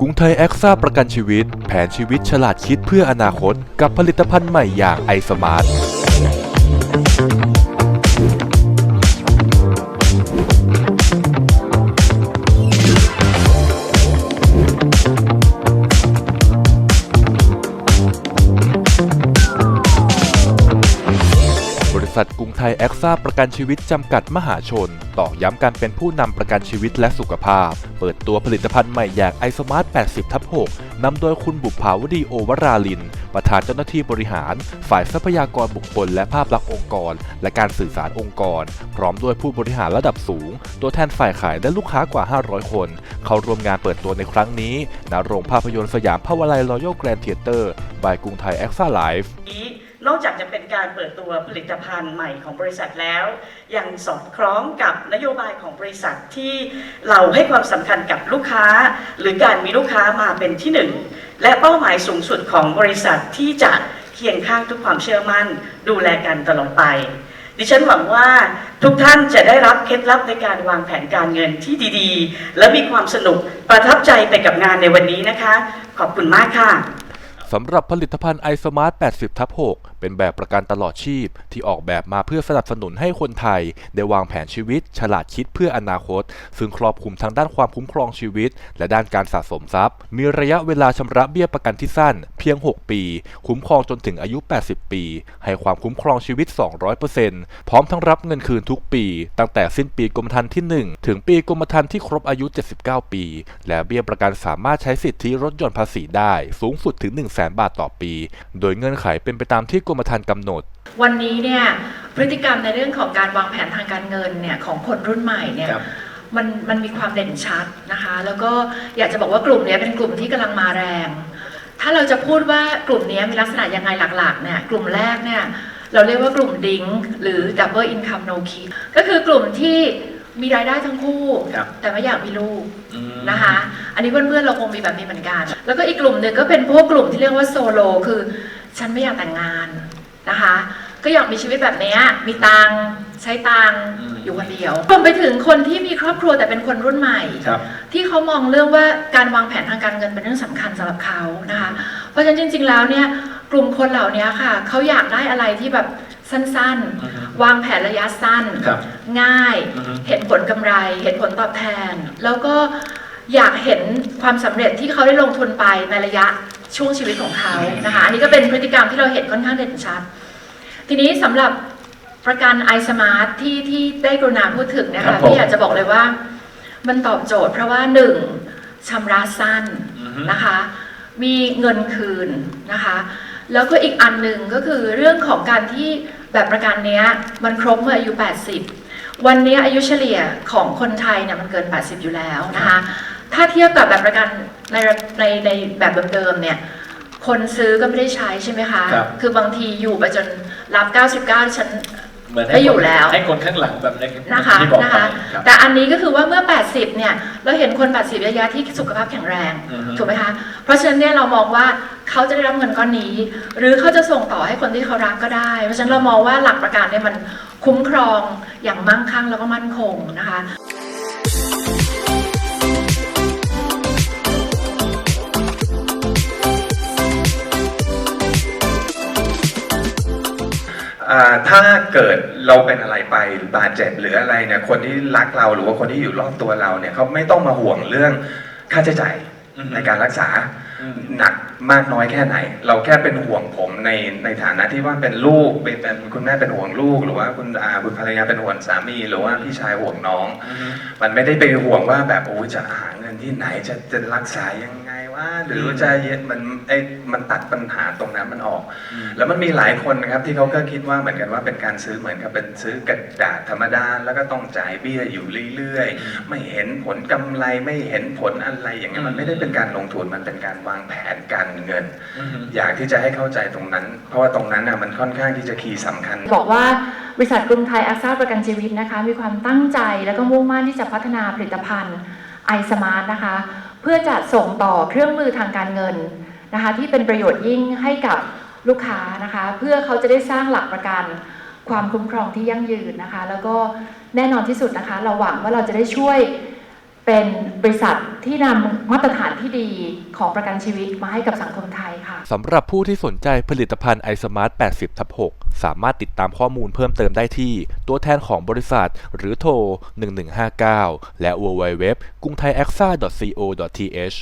กุ้งไทยแอคซ่าประกันชีวิต แผนชีวิตฉลาดคิดเพื่ออนาคต กับผลิตภัณฑ์ใหม่อย่างไอสมาร์ท ษัทกรุงไทยแอคซ่าประกันชีวิตจำกัดมหาชน ตอกย้ำการเป็นผู้นำประกันชีวิตและสุขภาพ เปิดตัวผลิตภัณฑ์ใหม่อย่างไอสมาร์ท 80 ทับ 6 นำโดยคุณบุภาวดีโอวราลิน ประธานเจ้าหน้าที่บริหาร ฝ่ายทรัพยากรบุคคลและภาพลักษณ์องค์กร และการสื่อสารองค์กร พร้อมด้วยผู้บริหารระดับสูง ตัวแทนฝ่ายขายและลูกค้ากว่า 500 คน เข้าร่วมงานเปิดตัวในครั้งนี้ณโรงภาพยนตร์สยามพาวาไลรอยัลแกรนด์เทเตอร์บายกรุงไทยแอคซ่าไลฟ์ นอกจากจะเป็นการเปิดตัวผลิตภัณฑ์ใหม่ของบริษัทแล้ว ยังสอดคล้องกับนโยบายของบริษัทที่เราให้ความสำคัญกับลูกค้า หรือการมีลูกค้ามาเป็นที่หนึ่งและเป้าหมายสูงสุดของบริษัทที่จะเคียงข้างทุกความเชื่อมั่น ดูแลกันตลอดไป ดิฉันหวังว่าทุกท่านจะได้รับเคล็ดลับในการวางแผนการเงินที่ดีๆ และมีความสนุกประทับใจไปกับงานในวันนี้นะคะ ขอบคุณมากค่ะ สำหรับผลิตภัณฑ์ iSmart 80ทับ6เป็นแบบประกันตลอดชีพ ที่ออกแบบมาเพื่อสนับสนุนให้คนไทย ได้วางแผนชีวิต ฉลาดคิดเพื่ออนาคต ซึ่งครอบคลุมทั้งด้านความคุ้มครองชีวิต และด้านการสะสมทรัพย์ มีระยะเวลาชำระเบี้ยประกันที่สั้น เพียง 6 ปี คุ้มครองจนถึงอายุ 80 ปี ให้ความคุ้มครองชีวิต 200%พร้อมทั้งรับเงินคืนทุกปี ตั้งแต่สิ้นปีกรมธรรม์ที่ 1 ถึงปีกรมธรรม์ที่ครบอายุ 79 ปี และเบี้ยประกันสามารถใช้สิทธิลดหย่อนภาษีได้ สูงสุดถึง1 0 0 0 0แบาทต่อปี โดยเงื่อนไขเป็นไปตามที่กรมธรรม์กำหนด วันนี้เนี่ยพฤติกรรมในเรื่องของการวางแผนทางการเงินเนี่ยของคนรุ่นใหม่เนี่ยครับมันมันมีความเด่นชัดนะคะ แล้วก็อยากจะบอกว่ากลุ่มเนี้ยเป็นกลุ่มที่กำลังมาแรง ถ้าเราจะพูดว่ากลุ่มเนี้ยมีลักษณะยังไงหลักๆเนี่ยกลุ่มแรกเนี่ยเราเรียกว่ากลุ่มดิงหรือ double income no kid ก็คือกลุ่มที่มีรายได้ทั้งคู่ครับแต่ไม่อยากมีลูกอืมนะคะ อันนี้เพื่อนๆเราคงมีแบบนี้เหมือนกัน แล้วก็อีกกลุ่มหนึ่งก็เป็นพวกกลุ่มที่เรียกว่าโซโลคือฉันไม่อยากแต่งงานนะคะ ก็อยากมีชีวิตแบบเนี้ยมีตังค์ใช้ตังค์อืมอยู่คนเดียวรวมไปถึงคนที่มีครอบครัวแต่เป็นคนรุ่นใหม่ครับที่เขามองเรื่องว่าการวางแผนทางการเงินเป็นเรื่องสำคัญสำหรับเขานะคะเพราะฉะนั้นจริง ๆ แล้วเนี่ยกลุ่มคนเหล่านี้ค่ะเขาอยากได้อะไรที่แบบสั้นอือฮึๆวางแผนระยะสั้นครับง่ายอือฮึเห็นผลกำไร เห็นผลตอบแทน แล้วก็ อยากเห็นความสำเร็จที่เขาได้ลงทุนไปในระยะช่วงชีวิตของเขานะคะอันนี้ก็เป็นพฤติกรรมที่เราเห็นค่อนข้างเด่นชัด ทีนี้สำหรับประกัน iSmart ที่ที่ได้กรุณาพูดถึงนะครัคะบผมที่อยากจะบอกเลยว่า มันตอบโจทย์เพราะว่าหนึ่งชำระสั้นอือฮึนะคะ มีเงินคืนนะคะ แล้วก็อีกอันหนึ่งก็คือเรื่องของการที่แบบประกันเนี้ยมันครบเมื่ออายุ 80 วันนี้อายุเฉลี่ยของคนไทยเนี่ยมันเกิน 80 อยู่แล้วนะคะ ถ้าเทียบกับแบบประกันในในในแบบเดิมๆเนี่ย คนซื้อก็ไม่ได้ใช้ใช่ไหมคะ ครับ คือบางทีอยู่ไปจนรับ 99ฉัน เหมือนไม่ให้อยู่คนแล้ว ให้คนข้างหลังแบบในนะคะที่บอกนะไปคะครับ แต่อันนี้ก็คือว่าเมื่อ 80 เนี่ย เราเห็นคน 80ระยะที่สุขภาพแข็งแรงอือฮึ ถูกไหมคะเพราะฉะนั้นเนี่ยเรามองว่าเขาจะได้รับเงินก้อนนี้ หรือเขาจะส่งต่อให้คนที่เขารักก็ได้ เพราะฉะนั้นเรามองว่าหลักประกันเนี่ยมันคุ้มครองอย่างมั่งคั่งแล้วก็มั่นคงนะคะ ถ้าเกิดเราเป็นอะไรไปหรือบาดเจ็บหรืออะไรเนี่ยคนที่รักเราหรือว่าคนที่อยู่รอบตัวเราเนี่ยเขาไม่ต้องมาห่วงเรื่องค่าใช้จ่ายอือฮึในการรักษาอืมหนัก มากน้อยแค่ไหน เราแค่เป็นห่วงผมในในฐานะที่ว่าเป็นลูกเป็นเป็นคุณแม่เป็นห่วงลูก หรือว่าคุณอาคุณภรรยาเป็นห่วงสามี หรือว่าพี่ชายห่วงน้องอือฮึมันไม่ได้ไปห่วงว่าแบบโอ้ยจะหาเงินที่ไหนจะจะรักษายังไงว่า หรือจะเย็นมันไอ้มันตัดปัญหาตรงนั้นมันออกอืมแล้วมันมีหลายคนนะครับที่เขาก็คิดว่าเหมือนกันว่าเป็นการซื้อเหมือนกับเป็นซื้อกระดาษธรรมดาแล้วก็ต้องจ่ายเบี้ยอยู่เรื่อยอืมๆไม่เห็นผลกำไรไม่เห็นผลอะไรอย่างเงี้ยอืมมันไม่ได้เป็นการลงทุนมันเป็นการวางแผนการเงินอือฮึอยากที่จะให้เข้าใจตรงนั้น เพราะว่าตรงนั้นน่ะมันค่อนข้างที่จะคีย์สำคัญ บอกว่าบริษัทกรุงไทยแอคซ่าประกันชีวิตนะคะ มีความตั้งใจและก็มุ่งมั่นที่จะพัฒนาผลิตภัณฑ์ iSmart นะคะ เพื่อจะส่งต่อเครื่องมือทางการเงินนะคะ ที่เป็นประโยชน์ยิ่งให้กับลูกค้านะคะ เพื่อเขาจะได้สร้างหลักประกันความคุ้มครองที่ยั่งยืนนะคะ แล้วก็แน่นอนที่สุดนะคะ เราหวังว่าเราจะได้ช่วย เป็นบริษัทที่นำมาตรฐานที่ดีของประกันชีวิตมาให้กับสังคมไทยค่ะสำหรับผู้ที่สนใจผลิตภัณฑ์ไอสมาร์ท80ทับ6สามารถติดตามข้อมูลเพิ่มเติมได้ที่ ตัวแทนของบริษัท หรือโทร 1159 และ www กุ้งไทย a x a co th